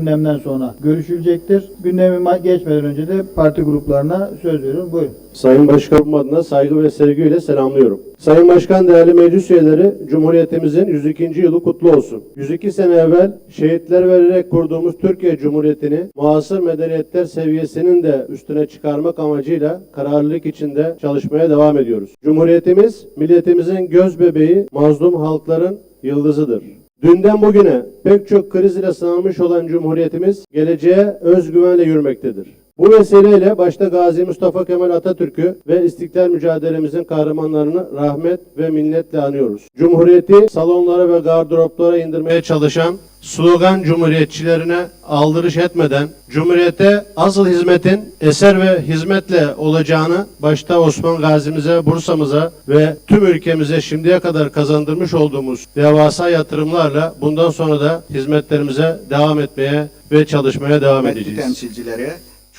gündemden sonra görüşülecektir. Gündemi geçmeden önce de parti gruplarına söz veriyorum. Buyurun. Sayın Başkanım adına saygı ve sevgiyle selamlıyorum. Sayın Başkan, değerli meclis üyeleri, Cumhuriyetimizin 102. yılı kutlu olsun. 102 sene evvel şehitler vererek kurduğumuz Türkiye Cumhuriyeti'ni muasır medeniyetler seviyesinin de üstüne çıkarmak amacıyla kararlılık içinde çalışmaya devam ediyoruz. Cumhuriyetimiz, milletimizin göz bebeği, mazlum halkların yıldızıdır. Dünden bugüne pek çok kriz ile sınanmış olan Cumhuriyetimiz geleceğe özgüvenle yürümektedir. Bu vesileyle başta Gazi Mustafa Kemal Atatürk'ü ve istiklal mücadelemizin kahramanlarını rahmet ve minnetle anıyoruz. Cumhuriyeti salonlara ve gardıroplara indirmeye çalışan slogan cumhuriyetçilerine aldırış etmeden Cumhuriyete asıl hizmetin eser ve hizmetle olacağını başta Osman Gazi'mize, Bursa'mıza ve tüm ülkemize şimdiye kadar kazandırmış olduğumuz devasa yatırımlarla bundan sonra da hizmetlerimize devam etmeye ve çalışmaya devam edeceğiz. temsilcileri,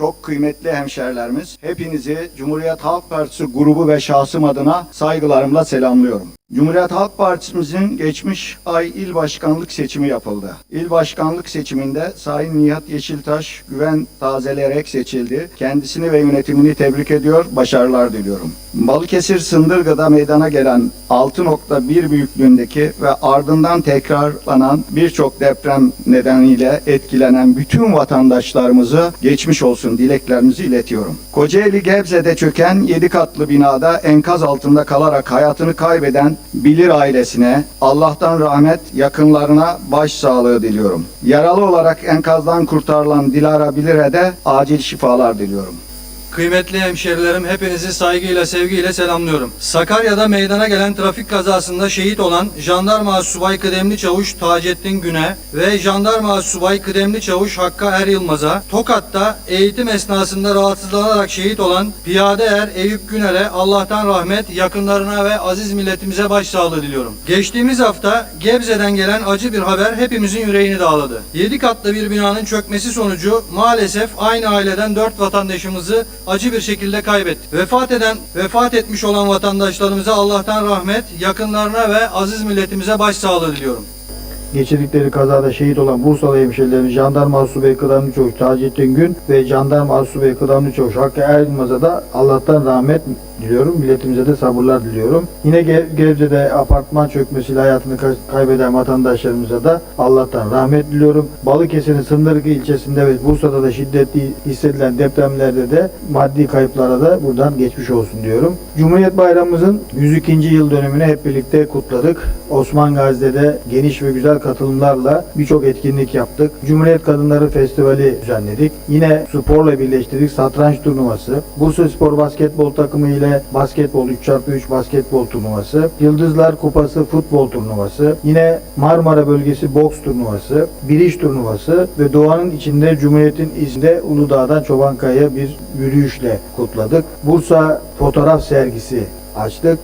çok kıymetli hemşerilerimiz, hepinizi Cumhuriyet Halk Partisi grubu ve şahsım adına saygılarımla selamlıyorum. Cumhuriyet Halk Partimizin geçmiş ay il başkanlık seçimi yapıldı. İl başkanlık seçiminde Sayın Nihat Yeşiltaş güven tazeleyerek seçildi. Kendisini ve yönetimini tebrik ediyor, başarılar diliyorum. Balıkesir Sındırgı'da meydana gelen 6.1 büyüklüğündeki ve ardından tekrarlanan birçok deprem nedeniyle etkilenen bütün vatandaşlarımızı geçmiş olsun dileklerimizi iletiyorum. Kocaeli Gebze'de çöken 7 katlı binada enkaz altında kalarak hayatını kaybeden Bilir ailesine Allah'tan rahmet, yakınlarına başsağlığı diliyorum. Yaralı olarak enkazdan kurtarılan Dilara Bilir'e de acil şifalar diliyorum. Kıymetli hemşerilerim hepinizi saygıyla sevgiyle selamlıyorum. Sakarya'da meydana gelen trafik kazasında şehit olan Jandarma Subay Kıdemli Çavuş Taceddin Güne ve Jandarma Subay Kıdemli Çavuş Hakkı Er Yılmaz'a, Tokat'ta eğitim esnasında rahatsızlanarak şehit olan Piyade Er Eyüp Güner'e Allah'tan rahmet, yakınlarına ve aziz milletimize başsağlığı diliyorum. Geçtiğimiz hafta Gebze'den gelen acı bir haber hepimizin yüreğini dağladı. 7 katlı bir binanın çökmesi sonucu maalesef aynı aileden 4 vatandaşımızı acı bir şekilde kaybettik. Vefat eden, vefat etmiş olan vatandaşlarımıza Allah'tan rahmet, yakınlarına ve aziz milletimize başsağlığı diliyorum. Geçirdikleri kazada şehit olan Bursalı hemşehrilerimiz Jandarma Asubey Kıdemli Çavuş Taceddin Gün ve Jandarma Asubey Kıdemli Çavuş Hakkı Er Yılmaz'a da Allah'tan rahmet diliyorum. Milletimize de sabırlar diliyorum. Yine Ge- Gebze'de apartman çökmesiyle hayatını ka- kaybeden vatandaşlarımıza da Allah'tan rahmet diliyorum. Balıkesir'in Sındırgı ilçesinde ve Bursa'da da şiddetli hissedilen depremlerde de maddi kayıplara da buradan geçmiş olsun diyorum. Cumhuriyet Bayramımızın 102. yıl dönümünü hep birlikte kutladık. Osman Gazi'de de geniş ve güzel katılımlarla birçok etkinlik yaptık. Cumhuriyet Kadınları Festivali düzenledik. Yine sporla birleştirdik. Satranç turnuvası. Bursa Spor basketbol takımı ile basketbol 3x3 basketbol turnuvası. Yıldızlar Kupası futbol turnuvası. Yine Marmara Bölgesi boks turnuvası. Biriş turnuvası ve doğanın içinde Cumhuriyet'in izinde Uludağ'dan Çobankaya'ya bir yürüyüşle kutladık. Bursa fotoğraf sergisi açtık.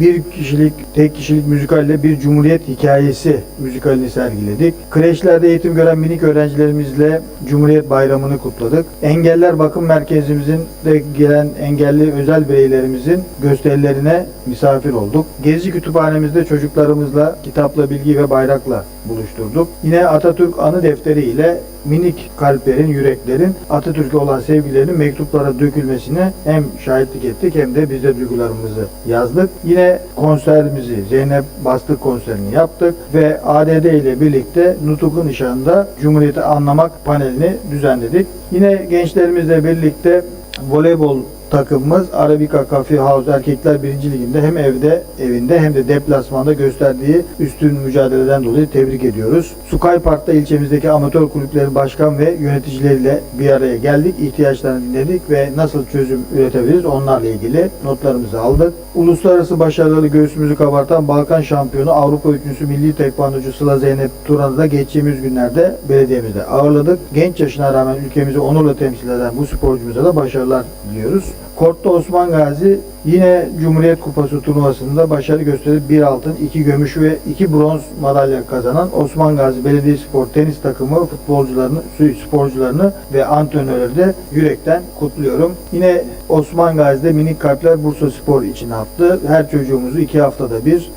Bir kişilik, tek kişilik müzikalle bir cumhuriyet hikayesi müzikalini sergiledik. Kreşlerde eğitim gören minik öğrencilerimizle Cumhuriyet Bayramı'nı kutladık. Engeller Bakım Merkezimizin de gelen engelli özel bireylerimizin gösterilerine misafir olduk. Gezi kütüphanemizde çocuklarımızla kitapla, bilgi ve bayrakla buluşturduk. Yine Atatürk Anı Defteri ile minik kalplerin, yüreklerin Atatürk'e olan sevgilerinin mektuplara dökülmesine hem şahitlik ettik hem de biz de duygularımızı yazdık. Yine konserimizi Zeynep Bastık konserini yaptık ve ADD ile birlikte Nutuk'un nişanında Cumhuriyeti Anlamak panelini düzenledik. Yine gençlerimizle birlikte voleybol takımımız Arabica Coffee House Erkekler 1. Liginde hem evde evinde hem de deplasmanda gösterdiği üstün mücadeleden dolayı tebrik ediyoruz. Sukay Park'ta ilçemizdeki amatör kulüplerin başkan ve yöneticileriyle bir araya geldik. İhtiyaçlarını dinledik ve nasıl çözüm üretebiliriz onlarla ilgili notlarımızı aldık. Uluslararası başarıları göğsümüzü kabartan Balkan şampiyonu Avrupa üçüncüsü milli tekvandocu Sıla Zeynep Turan'ı da geçtiğimiz günlerde belediyemizde ağırladık. Genç yaşına rağmen ülkemizi onurla temsil eden bu sporcumuza da başarılar diliyoruz. Kort'ta Osman Gazi Yine Cumhuriyet Kupası turnuvasında başarı gösterip bir altın, iki gümüş ve iki bronz madalya kazanan Osman Gazi Belediyespor tenis takımı futbolcularını, sporcularını ve antrenörleri de yürekten kutluyorum. Yine Osman Gazi'de minik kalpler Bursa Spor için attı. Her çocuğumuzu iki haftada bir,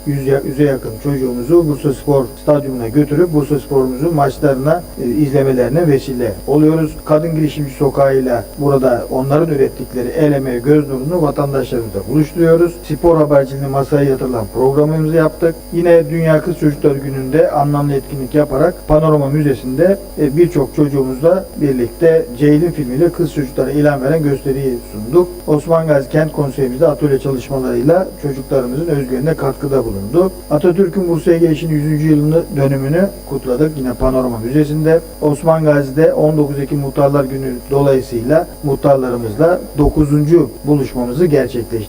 yüze yakın çocuğumuzu Bursa Spor stadyumuna götürüp Bursa Spor'umuzun maçlarına e, izlemelerine vesile oluyoruz. Kadın Girişimci Sokağı'yla burada onların ürettikleri el emeği, göz nurunu vatandaşlarımıza buluşturuyoruz. Spor haberciliğini masaya yatırılan programımızı yaptık. Yine Dünya Kız Çocukları Günü'nde anlamlı etkinlik yaparak Panorama Müzesi'nde e, birçok çocuğumuzla birlikte Ceylin filmiyle kız çocuklara ilan veren gösteriyi sunduk. Osman Gazi Kent Konseyimizde atölye çalışmalarıyla çocuklarımızın özgürlüğüne katkıda bulundu. Atatürk'ün Bursa'ya gelişinin 100. yılını dönümünü kutladık yine Panorama Müzesi'nde. Osman Gazi'de 19 Ekim Muhtarlar Günü dolayısıyla muhtarlarımızla 9. buluşmamızı gerçekleştirdik.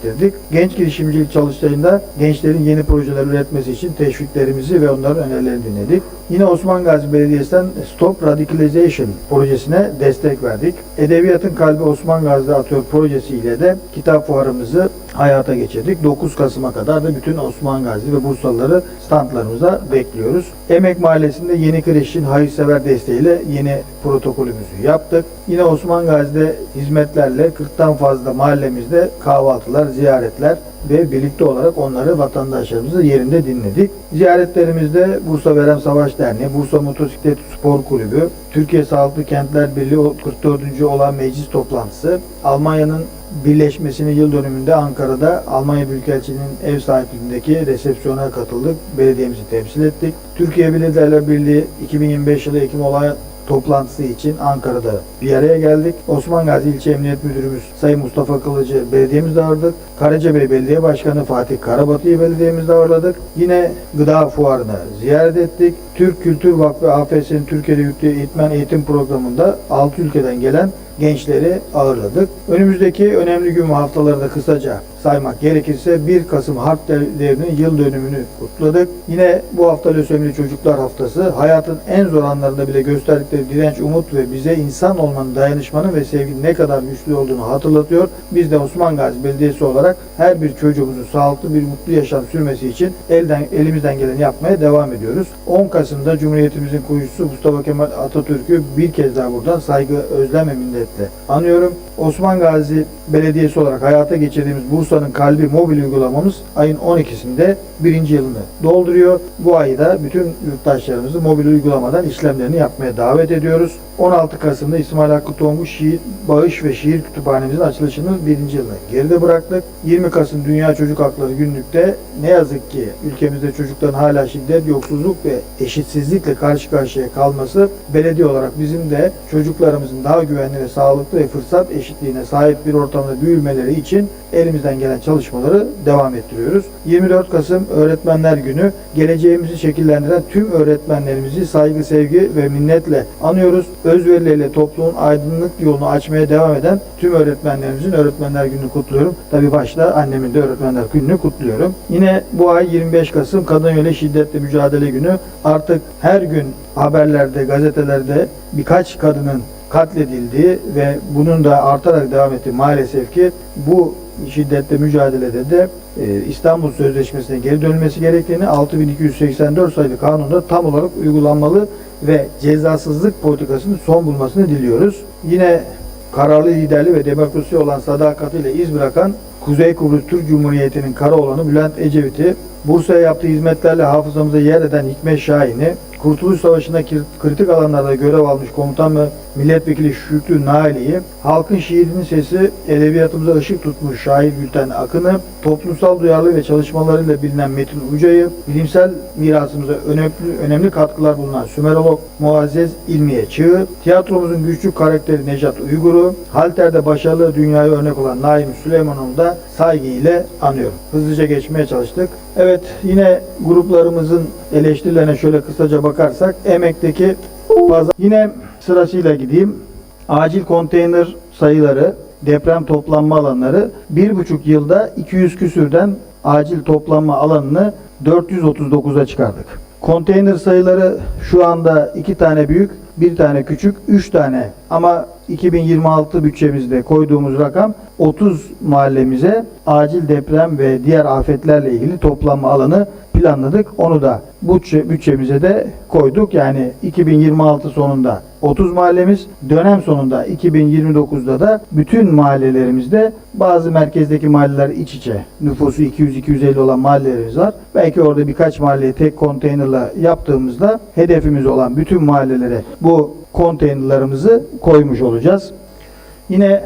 Genç girişimcilik çalıştayında gençlerin yeni projeler üretmesi için teşviklerimizi ve onların önerilerini dinledik. Yine Osman Gazi Belediyesi'nden Stop Radicalization projesine destek verdik. Edebiyatın Kalbi Osman Gazi'de Atıyor projesiyle de kitap fuarımızı hayata geçirdik. 9 Kasım'a kadar da bütün Osman Gazi ve Bursalıları standlarımıza bekliyoruz. Emek Mahallesi'nde yeni kreşin hayırsever desteğiyle yeni protokolümüzü yaptık. Yine Osman Gazi'de hizmetlerle 40'tan fazla mahallemizde kahvaltılar, ziyaretler ve birlikte olarak onları vatandaşlarımızı yerinde dinledik. Ziyaretlerimizde Bursa Verem Savaş Derneği, Bursa Motosiklet Spor Kulübü, Türkiye Sağlıklı Kentler Birliği 44. olan meclis toplantısı, Almanya'nın birleşmesinin yıl dönümünde Ankara'da Almanya Büyükelçiliği'nin ev sahipliğindeki resepsiyona katıldık. Belediyemizi temsil ettik. Türkiye Belediyeler Birliği 2025 yılı Ekim olay toplantısı için Ankara'da bir araya geldik. Osman Gazi İlçe Emniyet Müdürümüz Sayın Mustafa Kılıcı belediyemizde ağırladık. Karacabey Belediye Başkanı Fatih Karabatı'yı belediyemizde ağırladık. Yine gıda fuarını ziyaret ettik. Türk Kültür Vakfı AFS'nin Türkiye'de yürüttüğü eğitmen eğitim programında 6 ülkeden gelen gençleri ağırladık. Önümüzdeki önemli gün ve haftaları da kısaca saymak gerekirse 1 Kasım Harp Devri'nin yıl dönümünü kutladık. Yine bu hafta Lösemili Çocuklar Haftası hayatın en zor anlarında bile gösterdikleri direnç, umut ve bize insan olmanın, dayanışmanın ve sevginin ne kadar güçlü olduğunu hatırlatıyor. Biz de Osman Gazi Belediyesi olarak her bir çocuğumuzun sağlıklı bir mutlu yaşam sürmesi için elden elimizden geleni yapmaya devam ediyoruz. 10 Kasım'da Cumhuriyetimizin kurucusu Mustafa Kemal Atatürk'ü bir kez daha buradan saygı, özlem ve minnetle anıyorum. Osman Gazi Belediyesi olarak hayata geçirdiğimiz Bursa'nın kalbi mobil uygulamamız ayın 12'sinde birinci yılını dolduruyor. Bu ayda bütün yurttaşlarımızı mobil uygulamadan işlemlerini yapmaya davet ediyoruz. 16 Kasım'da İsmail Hakkı Tonguç Şiir, Bağış ve Şiir Kütüphanemizin açılışını birinci yılına geride bıraktık. 20 Kasım Dünya Çocuk Hakları Günlük'te ne yazık ki ülkemizde çocukların hala şiddet, yoksulluk ve eşitsizlikle karşı karşıya kalması belediye olarak bizim de çocuklarımızın daha güvenli ve sağlıklı ve fırsat eşitliğine sahip bir ortamda büyümeleri için elimizden gelen çalışmaları devam ettiriyoruz. 24 Kasım Öğretmenler Günü geleceğimizi şekillendiren tüm öğretmenlerimizi saygı, sevgi ve minnetle anıyoruz. Özverileriyle toplumun aydınlık yolunu açmaya devam eden tüm öğretmenlerimizin Öğretmenler Günü'nü kutluyorum. Tabi başta annemin de Öğretmenler Günü'nü kutluyorum. Yine bu ay 25 Kasım Kadın Yöne Şiddetle Mücadele Günü. Artık her gün haberlerde, gazetelerde birkaç kadının katledildiği ve bunun da artarak devam ettiği maalesef ki bu şiddetle mücadelede de e, İstanbul Sözleşmesi'ne geri dönülmesi gerektiğini 6284 sayılı kanunda tam olarak uygulanmalı ve cezasızlık politikasının son bulmasını diliyoruz. Yine kararlı liderliği ve demokrasi olan sadakatiyle iz bırakan Kuzey Kıbrıs Türk Cumhuriyeti'nin Karaoğlan'ı Bülent Ecevit'i, Bursa'ya yaptığı hizmetlerle hafızamıza yer eden Hikmet Şahin'i, Kurtuluş Savaşı'nda kritik alanlarda görev almış komutan ve milletvekili Şükrü Naili'yi, halkın şiirinin sesi edebiyatımıza ışık tutmuş şair Gülten Akın'ı, toplumsal duyarlı ve çalışmalarıyla bilinen Metin Uca'yı, bilimsel mirasımıza önemli, önemli katkılar bulunan Sümerolog Muazzez İlmiye Çığ, tiyatromuzun güçlü karakteri Nejat Uygur'u, halterde başarılı dünyaya örnek olan Naim Süleymanoğlu'nu da saygıyla anıyorum. Hızlıca geçmeye çalıştık. Evet yine gruplarımızın eleştirilerine şöyle kısaca bakarsak emekteki bazı yine sırasıyla gideyim. Acil konteyner sayıları, deprem toplanma alanları bir buçuk yılda 200 küsürden acil toplanma alanını 439'a çıkardık. Konteyner sayıları şu anda iki tane büyük, bir tane küçük, üç tane ama 2026 bütçemizde koyduğumuz rakam 30 mahallemize acil deprem ve diğer afetlerle ilgili toplanma alanı planladık. Onu da bütçe, bütçemize de koyduk. Yani 2026 sonunda 30 mahallemiz, dönem sonunda 2029'da da bütün mahallelerimizde bazı merkezdeki mahalleler iç içe nüfusu 200-250 olan mahallelerimiz var. Belki orada birkaç mahalleyi tek konteynerla yaptığımızda hedefimiz olan bütün mahallelere bu konteynerlarımızı koymuş olacağız. Yine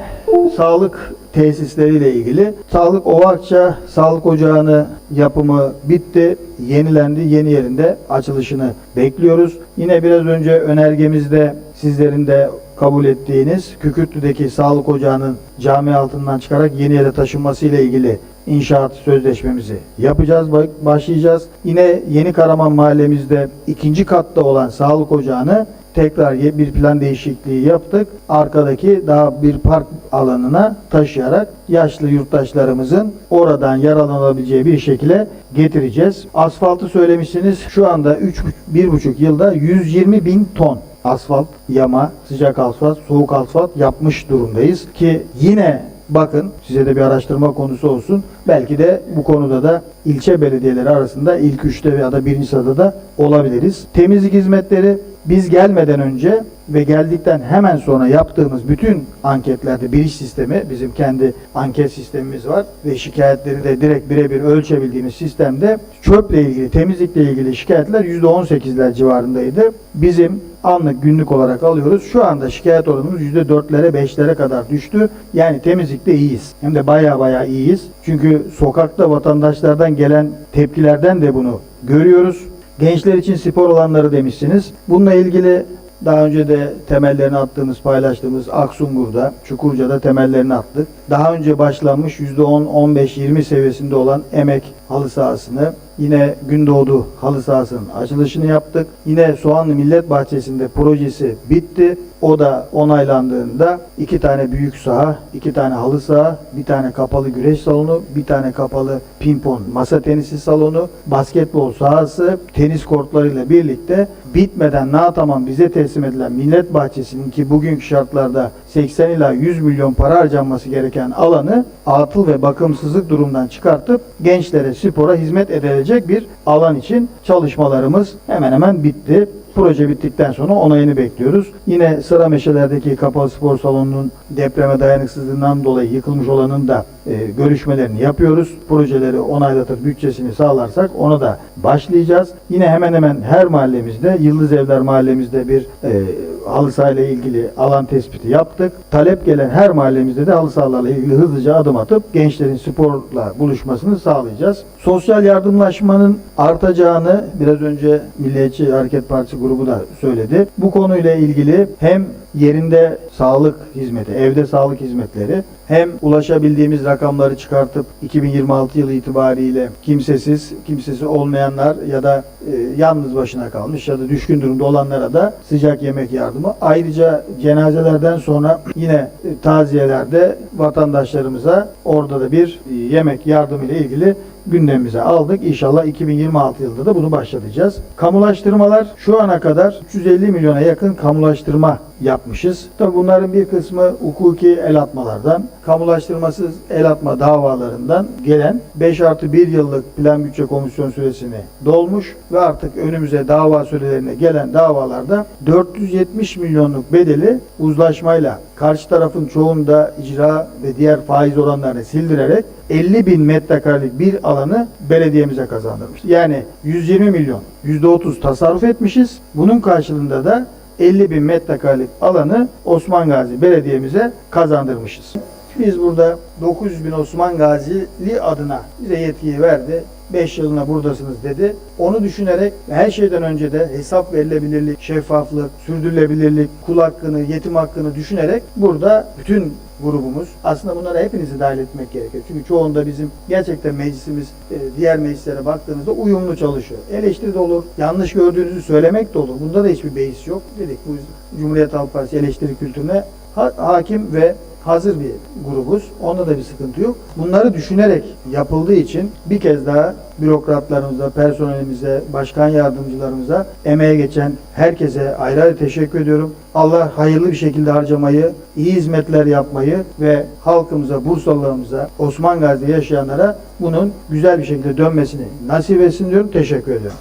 sağlık tesisleriyle ilgili Sağlık Ovakça Sağlık Ocağı'nı yapımı bitti, yenilendi, yeni yerinde açılışını bekliyoruz. Yine biraz önce önergemizde sizlerin de kabul ettiğiniz Kükürtlü'deki Sağlık Ocağı'nın cami altından çıkarak yeni yere taşınması ile ilgili inşaat sözleşmemizi yapacağız, ba- başlayacağız. Yine Yeni Karaman mahallemizde ikinci katta olan Sağlık Ocağı'nı tekrar bir plan değişikliği yaptık. Arkadaki daha bir park alanına taşıyarak yaşlı yurttaşlarımızın oradan yararlanabileceği bir şekilde getireceğiz. Asfaltı söylemişsiniz. Şu anda 3 1,5 yılda 120 bin ton asfalt, yama, sıcak asfalt, soğuk asfalt yapmış durumdayız ki yine bakın size de bir araştırma konusu olsun. Belki de bu konuda da ilçe belediyeleri arasında ilk üçte ya da birinci sırada da olabiliriz. Temizlik hizmetleri biz gelmeden önce ve geldikten hemen sonra yaptığımız bütün anketlerde biliş sistemi bizim kendi anket sistemimiz var ve şikayetleri de direkt birebir ölçebildiğimiz sistemde çöple ilgili temizlikle ilgili şikayetler %18'ler civarındaydı. Bizim anlık günlük olarak alıyoruz. Şu anda şikayet oranımız %4'lere 5'lere kadar düştü. Yani temizlikte iyiyiz. Hem de baya baya iyiyiz. Çünkü sokakta vatandaşlardan gelen tepkilerden de bunu görüyoruz. Gençler için spor alanları demişsiniz. Bununla ilgili daha önce de temellerini attığımız, paylaştığımız Aksungur'da, Çukurca'da temellerini attık. Daha önce başlanmış %10, 15, 20 seviyesinde olan emek halı sahasını, yine Gündoğdu halı sahasının açılışını yaptık. Yine Soğanlı Millet Bahçesi'nde projesi bitti. O da onaylandığında iki tane büyük saha, iki tane halı saha, bir tane kapalı güreş salonu, bir tane kapalı pimpon masa tenisi salonu, basketbol sahası, tenis kortlarıyla birlikte bitmeden tamam bize teslim edilen Millet Bahçesi'nin ki bugünkü şartlarda 80 ila 100 milyon para harcanması gereken alanı atıl ve bakımsızlık durumdan çıkartıp gençlere spora hizmet edilecek bir alan için çalışmalarımız hemen hemen bitti. Proje bittikten sonra onayını bekliyoruz. Yine sıra meşelerdeki kapalı spor salonunun depreme dayanıksızlığından dolayı yıkılmış olanın da e, görüşmelerini yapıyoruz. Projeleri onaylatır, bütçesini sağlarsak ona da başlayacağız. Yine hemen hemen her mahallemizde, Yıldız Evler mahallemizde bir e, halı sahayla ilgili alan tespiti yaptık. Talep gelen her mahallemizde de halı sahalarla ilgili hızlıca adım atıp gençlerin sporla buluşmasını sağlayacağız. Sosyal yardımlaşmanın artacağını biraz önce Milliyetçi Hareket Partisi grubu da söyledi. Bu konuyla ilgili hem yerinde sağlık hizmeti, evde sağlık hizmetleri hem ulaşabildiğimiz rakamları çıkartıp 2026 yılı itibariyle kimsesiz, kimsesi olmayanlar ya da e, yalnız başına kalmış ya da düşkün durumda olanlara da sıcak yemek yardımı. Ayrıca cenazelerden sonra yine e, taziyelerde vatandaşlarımıza orada da bir e, yemek yardımı ile ilgili gündemimize aldık. İnşallah 2026 yılında da bunu başlatacağız. Kamulaştırmalar şu ana kadar 350 milyona yakın kamulaştırma yapmışız. Tabi bunların bir kısmı hukuki el atmalardan, kamulaştırmasız el atma davalarından gelen 5 artı 1 yıllık plan bütçe komisyon süresini dolmuş ve artık önümüze dava sürelerine gelen davalarda 470 milyonluk bedeli uzlaşmayla karşı tarafın çoğunda icra ve diğer faiz oranlarını sildirerek 50 bin metrekarelik bir alanı belediyemize kazandırmış. Yani 120 milyon %30 tasarruf etmişiz. Bunun karşılığında da 50 bin metrekarelik alanı Osman Gazi Belediye'mize kazandırmışız. Biz burada 900 bin Osman Gazili adına bize yetkiyi verdi. 5 yılına buradasınız dedi. Onu düşünerek her şeyden önce de hesap verilebilirlik, şeffaflık, sürdürülebilirlik, kul hakkını, yetim hakkını düşünerek burada bütün grubumuz aslında bunlara hepinizi dahil etmek gerekiyor. Çünkü çoğunda bizim gerçekten meclisimiz e, diğer meclislere baktığınızda uyumlu çalışıyor. Eleştiri de olur, yanlış gördüğünüzü söylemek de olur. Bunda da hiçbir beis yok. Dedik bu Cumhuriyet Halk Partisi eleştiri kültürüne ha- hakim ve hazır bir grubuz. Onda da bir sıkıntı yok. Bunları düşünerek yapıldığı için bir kez daha bürokratlarımıza, personelimize, başkan yardımcılarımıza, emeğe geçen herkese ayrı ayrı teşekkür ediyorum. Allah hayırlı bir şekilde harcamayı, iyi hizmetler yapmayı ve halkımıza, Bursalılarımıza, Osman Gazi'de yaşayanlara bunun güzel bir şekilde dönmesini nasip etsin diyorum. Teşekkür ediyorum.